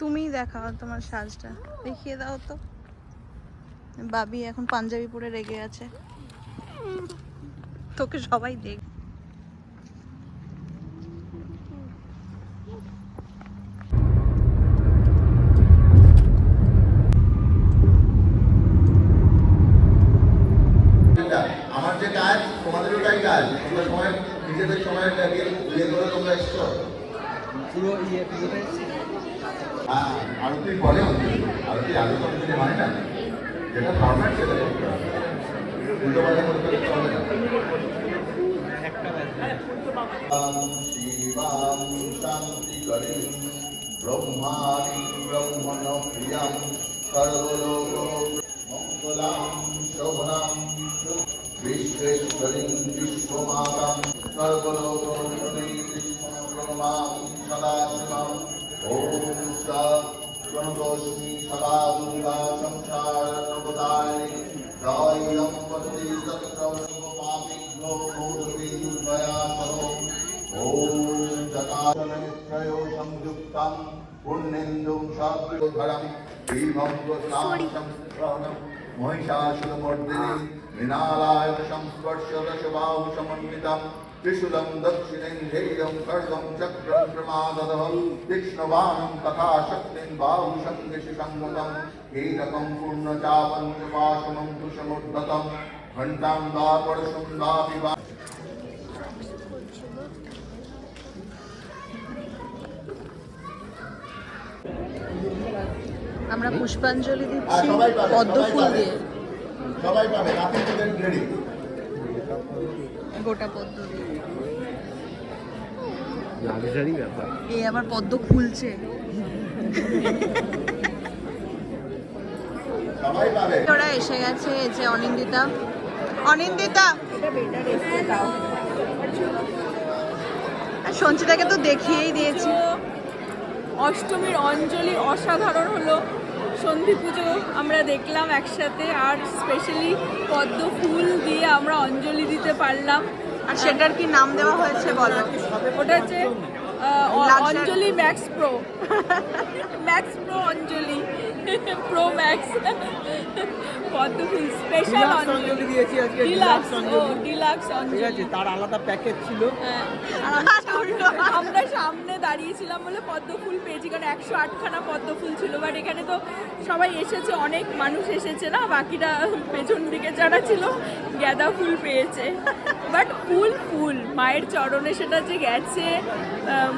তুমিই দেখাও তোমার সাজটা। দেখিয়ে দাও তো। বাবি এখন পাঞ্জাবি পরে রেগে আছে। তোকে সবাই দেখ এটা, আমার যে কাজ তোমাদেরও তাই কাজ। তোমরা সময় নিজেদের সময় লাগিয়ে করে তোমরা এসছো। পুরো ইয়ে পুরোটা এসছে হ্যাঁ আরতি পরে আরতি আগে তো কিছু মানে না? যেটা ফরম্যাট সেটা করতে হবে। উল্টো পাল্টা করতে হবে না। বাজে শিবাম শান্তি করিম ব্রহ্মাণি ব্রহ্মণ প্রিয়াম সর্বলোক মঙ্গলাম শোভনাম বিশ্বেশ্বরীম বিশ্বমাতাম সর্বলোক সদা শিবাম। ওম प्रणतोऽस्मि सदा दुर्गासंसारप्रभुतानि रायं पतति सत्प्रवशिवपापिभ्यो मोदतीर्भयासरो ॐ चकारत्रयो संयुक्तं पुण्यन्दुं सात्विभरं भीमं त्वसां संप्रहणम् महिषासुरमर्दिनी मृणालाय संस्पर्शदशबाहुसमन्वितं त्रिशूलं दक्षिणेन्धेयं खड्गं चक्रं प्रमाददहं तीक्ष्णबाणं तथा शक्तिं बाहुसङ्गशिसङ्गतं कीलकं पूर्णचापं च पाशमं कुशमुद्धतं घण्टां दापरशुं दापिबा আমরা পুষ্পাঞ্জলি দিচ্ছি পদ্ম ফুল দিয়ে। গোটা পদ্ম দিয়ে। এই আবার পদ্ম খুলছে। ওরা এসে গেছে যে অনিন্দিতা। অনিন্দিতা! সঞ্চিতাকে তো দেখিয়েই দিয়েছি। অষ্টমীর অঞ্জলি অসাধারণ হলো। সন্ধি পুজো আমরা দেখলাম একসাথে আর স্পেশালি পদ্ম ফুল দিয়ে আমরা অঞ্জলি দিতে পারলাম। আর সেটার কি নাম দেওয়া হয়েছে বলো ওটা হচ্ছে. Anjali max pro max pro Anjali. Pro max পদ্ম ফুল স্পেশাল অঞ্জলি দিয়েছি আজকে, ডিলাক্স ও অঞ্জলি। ডিলাক্স ঠিক অঞ্জলি আছে তার আলাদা প্যাকেজ ছিল। আর আমরা সামনে- দাঁড়িয়েছিলাম বলে পদ্ম ফুল পেয়েছি কারণ একশো আটখানা পদ্ম ফুল ছিল। বাট এখানে তো সবাই এসেছে অনেক মানুষ এসেছে না? বাকিটা পেছন দিকে যারা ছিল গাঁদা ফুল পেয়েছে। বাট ফুল ফুল মায়ের চরণে সেটা যে গেছে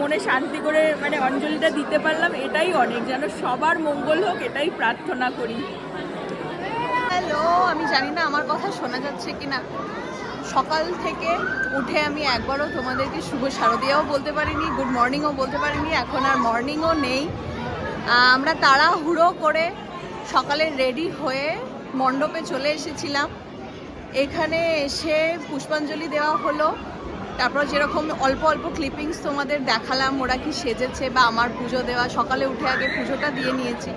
মনে শান্তি করে মানে অঞ্জলিটা দিতে পারলাম এটাই অনেক। যেন সবার মঙ্গল হোক এটাই প্রার্থনা করি। হ্যালো, আমি জানি না আমার কথা শোনা যাচ্ছে কিনা। সকাল থেকে উঠে আমি একবারও তোমাদেরকে শুভ শারদিয়াও বলতে পারিনি, গুড মর্নিংও বলতে পারিনি, এখন আর মর্নিংও নেই। আমরা তাড়াহুড়ো করে সকালে রেডি হয়ে মণ্ডপে চলে এসেছিলাম। এখানে এসে পুষ্পাঞ্জলি দেওয়া হলো। তারপর যেরকম অল্প অল্প ক্লিপিংস তোমাদের দেখালাম, ওরা কি সেজেছে বা আমার পুজো দেওয়া, সকালে উঠে আগে পুজোটা দিয়ে নিয়েছি।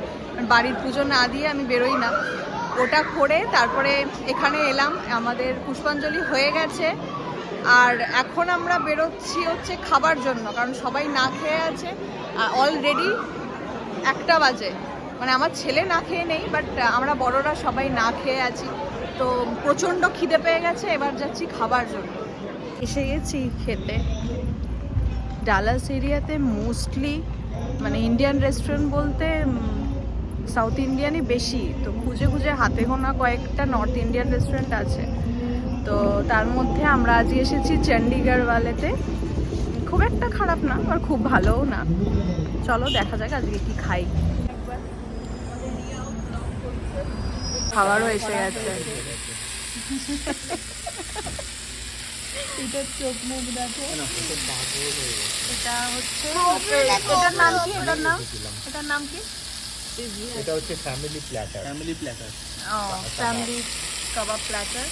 বাড়ির পুজো না দিয়ে আমি বেরোই না। ওটা করে তারপরে এখানে এলাম, আমাদের পুষ্পাঞ্জলি হয়ে গেছে। আর এখন আমরা বেরোচ্ছি হচ্ছে খাবার জন্য, কারণ সবাই না খেয়ে আছে। অলরেডি একটা বাজে। মানে আমার ছেলে না খেয়ে নেই বাট আমরা বড়রা সবাই না খেয়ে আছি। তো প্রচণ্ড খিদে পেয়ে গেছে, এবার যাচ্ছি খাবার জন্য। এসে গেছি খেতে। ডালাস এরিয়াতে মোস্টলি মানে ইন্ডিয়ান রেস্টুরেন্ট বলতে সাউথ ইন্ডিয়ানই বেশি তো খুঁজে খুঁজে হাতে গোনা কয়েকটা নর্থ ইন্ডিয়ান রেস্টুরেন্ট আছে। তো তার মধ্যে আমরা আজ এসেছি চণ্ডীগড়ওয়ালেতে খুব একটা খারাপ না আর খুব ভালোও না। চলো দেখা যাক আজকে কি খাই। খাবারও এসে গেছে। এটার চোখ মুখ দেখো। এটা হচ্ছে এটার নাম কি? এটার নাম? এটার নাম কি? এটা হচ্ছে family platter family platter family kebab platter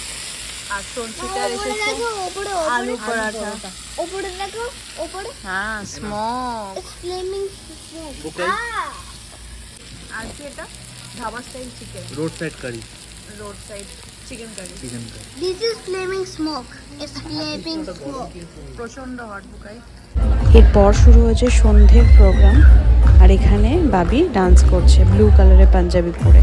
আর সঞ্চিতার এসেছে আলু পরাঠা ওপরে দেখো ওপরে হ্যাঁ স্মোক ফ্লেমিং আর কি এটা dhaba style chicken road side curry road side chicken curry chicken curry this is flaming smoke it's flaming smoke প্রচন্ড হট বুকাই এরপর শুরু হয়েছে সন্ধ্যের প্রোগ্রাম আর এখানে বাবি ডান্স করছে ব্লু কালারের পাঞ্জাবি পরে।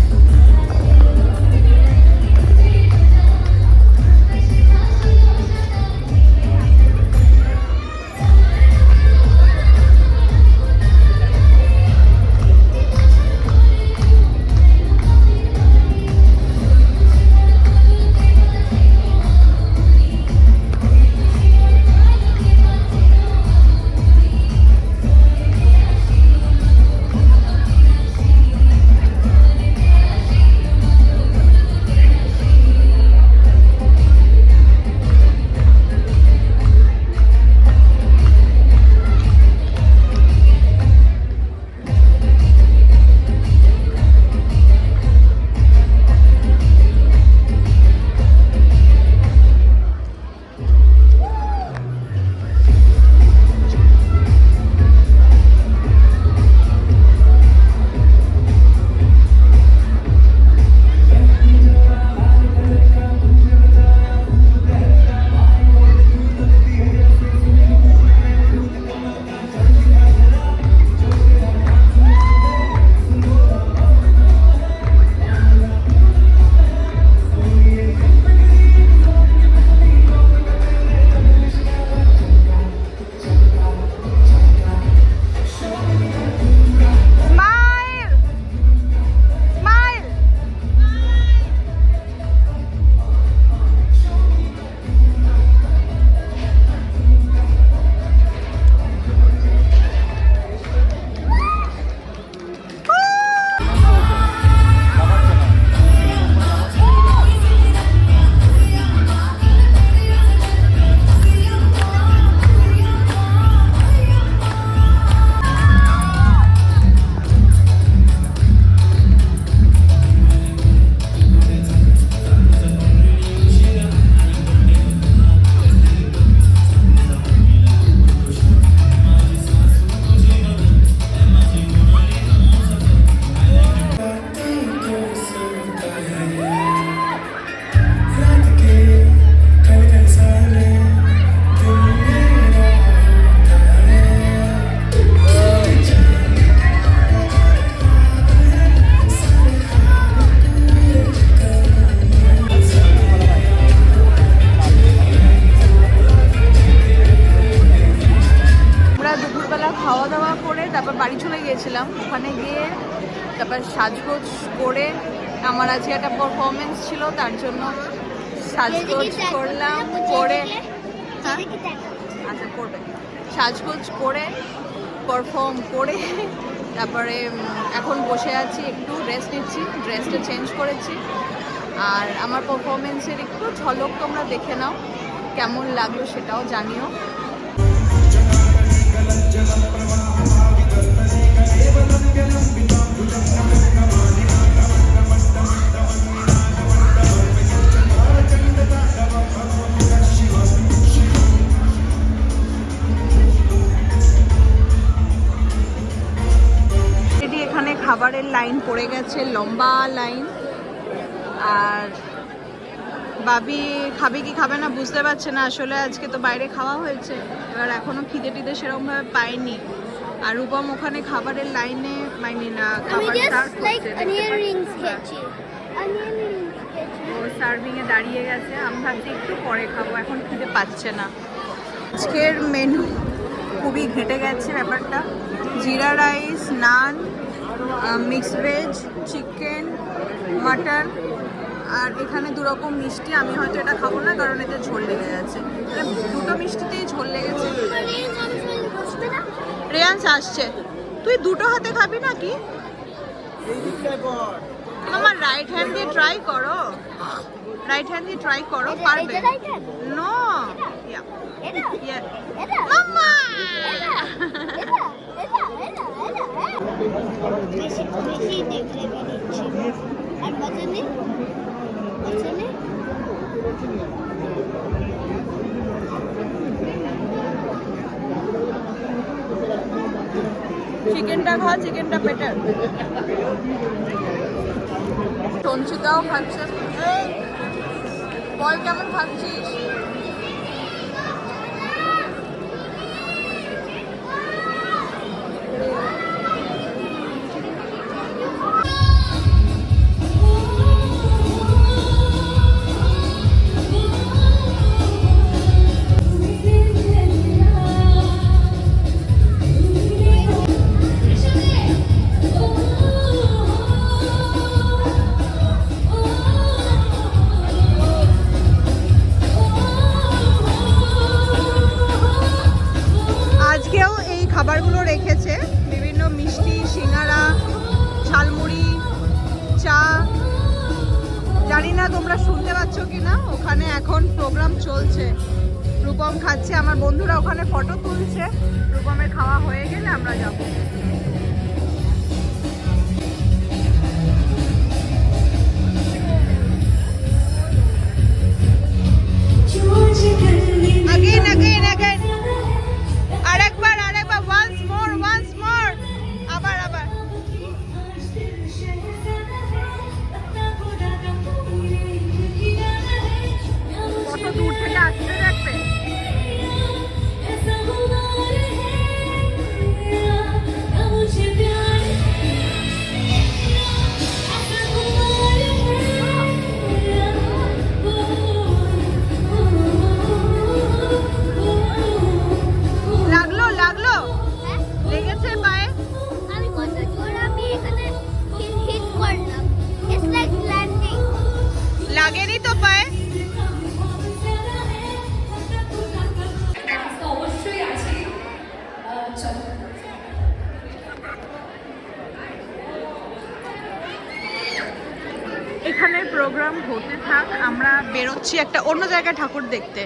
তারপর সাজগোজ করে আমার আজকে একটা পারফরমেন্স ছিল তার জন্য সাজগোজ করলাম করে হ্যাঁ? আচ্ছা করবে। সাজগোজ করে পারফর্ম করে তারপরে এখন বসে আছি একটু রেস্ট নিচ্ছি ড্রেসটা চেঞ্জ করেছি। আর আমার পারফরমেন্সের একটু ঝলক তোমরা দেখে নাও কেমন লাগল সেটাও জানিও। খাবারের লাইন পড়ে গেছে, লম্বা লাইন। আর বাবি খাবে কি খাবে না বুঝতে পারছে না, আসলে আজকে তো বাইরে খাওয়া হয়েছে। এবার এখনও খিদে টিদে সেরকমভাবে পায়নি। আর রূপম ওখানে খাবারের লাইনে মানে না খাবার সার্ভ করছে ও সার্ভিং এ দাঁড়িয়ে গেছে। আমি ভাবছি একটু পরে খাব এখন খিদে পাচ্ছে না। আজকের মেনু খুবই ঘেটে গেছে ব্যাপারটা। Jeera rice naan mixed veg chicken mutton আর এখানে দু রকম মিষ্টি। আমি হয়তো এটা খাব না কারণ এতে ঝোল লেগে গেছে। মানে দুটো মিষ্টিতেই ঝোল লেগেছে। রেয়ান্স আসছে তুই দুটো হাতে খাবি নাকি আমার রাইট হ্যান্ড দিয়ে ট্রাই করো রাইট হ্যান্ড দিয়ে ট্রাই করো পারবে? নো ইয়া মাম্মা এটা এটা এটা এটা বেশি বেশি দেখলে বেরোচ্ছে আর বাজানে বাজানে চিকেনটা খা চিকেনটা বেটার সঞ্চিতাও খাচ্ছে। বল কেমন খাচ্ছিস? জানি না তোমরা শুনতে পাচ্ছ কি না ওখানে এখন প্রোগ্রাম চলছে। রূপম খাচ্ছে আমার বন্ধুরা ওখানে ফটো তুলছে। রূপমের খাওয়া হয়ে গেলে আমরা যাব। Again, again, again. পায়ে অবশ্যই আছে চলো এখানে প্রোগ্রাম হতে থাক, আমরা বেরোচ্ছি একটা অন্য জায়গায় ঠাকুর দেখতে।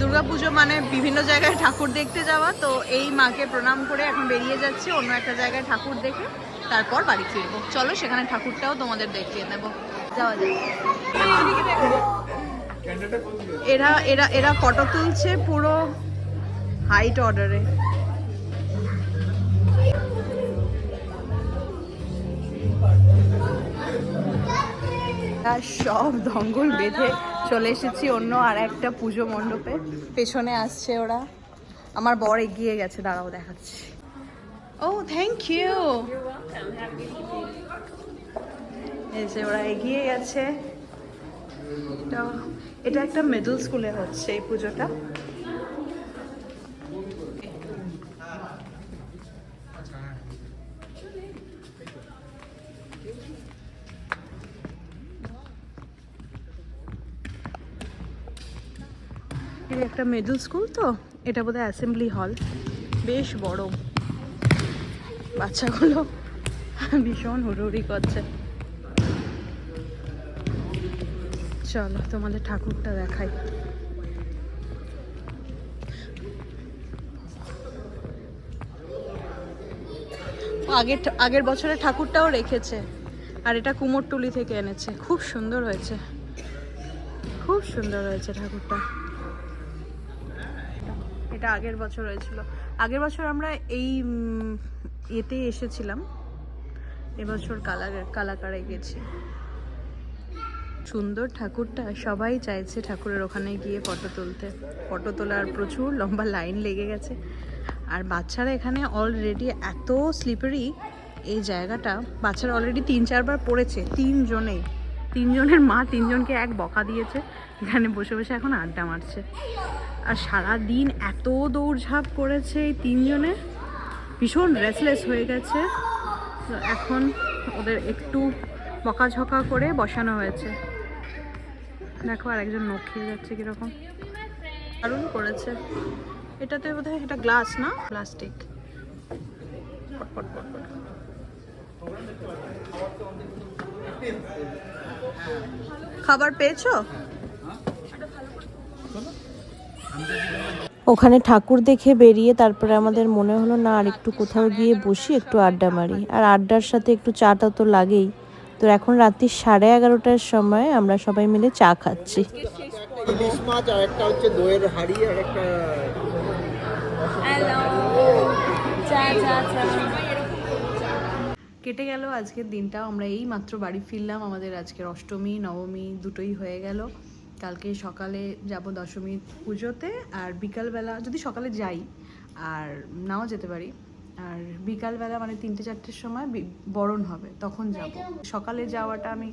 দুর্গা পুজো মানে বিভিন্ন জায়গায় ঠাকুর দেখতে যাওয়া, তো এই মাকে প্রণাম করে এখন বেরিয়ে যাচ্ছি অন্য একটা জায়গায় ঠাকুর দেখে, তারপর বাড়ি ফিরবো। চলো সেখানে ঠাকুরটাও তোমাদের দেখিয়ে নেব। যাওয়া যাক। এরা এরা এরা ফটো তুলছে পুরো হাইট অর্ডারে সব দঙ্গল বেঁধে চলে এসেছি অন্য আর একটা পুজো মণ্ডপে। পেছনে আসছে ওরা। আমার বর এগিয়ে গেছে, দাঁড়াও দেখাচ্ছি। ও থ্যাংক ইউ এই যে ওরা এগিয়ে গেছে। এটা এটা একটা মিডল স্কুলে হচ্ছে এই পুজোটা। এটা একটা মিডল স্কুল তো, এটা বোধহয় অ্যাসেম্বলি হল বেশ বড়। বাচ্চাগুলো ভীষণ হুড়োহুড়ি করছে। চলো, তোমাদের ঠাকুরটা দেখাই। আগের আগের বছরে ঠাকুরটাও রেখেছে, আর এটা কুমোরটুলি থেকে এনেছে। খুব সুন্দর হয়েছে। খুব সুন্দর হয়েছে ঠাকুরটা। এটা আগের বছর হয়েছিল। আগের বছর আমরা এই ইয়েতেই এসেছিলাম। এবছর কালাকারে গেছি। সুন্দর ঠাকুরটা সবাই চাইছে ঠাকুরের ওখানে গিয়ে ফটো তুলতে। ফটো তোলার প্রচুর লম্বা লাইন লেগে গেছে। আর বাচ্চারা এখানে অলরেডি এত স্লিপারি এই জায়গাটা বাচ্চারা অলরেডি তিন চারবার পড়েছে, তিনজনেই। তিনজনের মা তিনজনকে এক বকা দিয়েছে, এখানে বসে বসে এখন আড্ডা মারছে। আর সারা দিন এত দৌড়ঝাঁপ করেছে এই তিনজনে, ভীষণ রেসলেস হয়ে গেছে। এখন ওদের একটু বকাঝকা করে বসানো হয়েছে। দেখো আর একজন নখ খেয়ে যাচ্ছে কীরকম। দারুণ করেছে। এটাতে বোধহয় এটা গ্লাস না? প্লাস্টিক খাবার পেয়েছ? ওখানে ঠাকুর দেখে বেরিয়ে তারপরে আমাদের মনে হলো, না, আর একটু কোথাও গিয়ে বসি, একটু আড্ডা মারি। আর আড্ডার সাথে একটু চাটা তো লাগেই। তো এখন রাত্রি সাড়ে এগারোটার সময় আমরা সবাই মিলে চা খাচ্ছি। মাছ আর একটা হচ্ছে দইয়ের হাড়ি আর একটা কেটে গেল আজকের দিনটা আমরা এই মাত্র বাড়ি ফিরলাম আমাদের আজকের অষ্টমী নবমী দুটোই হয়ে গেল। কালকে সকালে যাব দশমী পুজোতে আর বিকালবেলা যদি সকালে যাই আর নাও যেতে পারি। আর বিকালবেলা মানে তিনটে চারটের সময় বরণ হবে, তখন যাব। সকালে যাওয়াটা আমি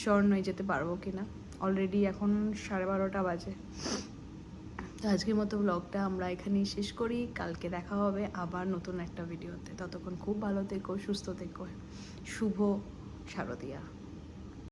স্বর্ণ নই যেতে পারব কিনা। অলরেডি এখন সাড়ে বারোটা বাজে। তো আজকের মতো ব্লগটা আমরা এখানেই শেষ করি। কালকে দেখা হবে আবার নতুন একটা ভিডিওতে ততক্ষণ খুব ভালো থেকো, সুস্থ থেকো। শুভ শারদিয়া।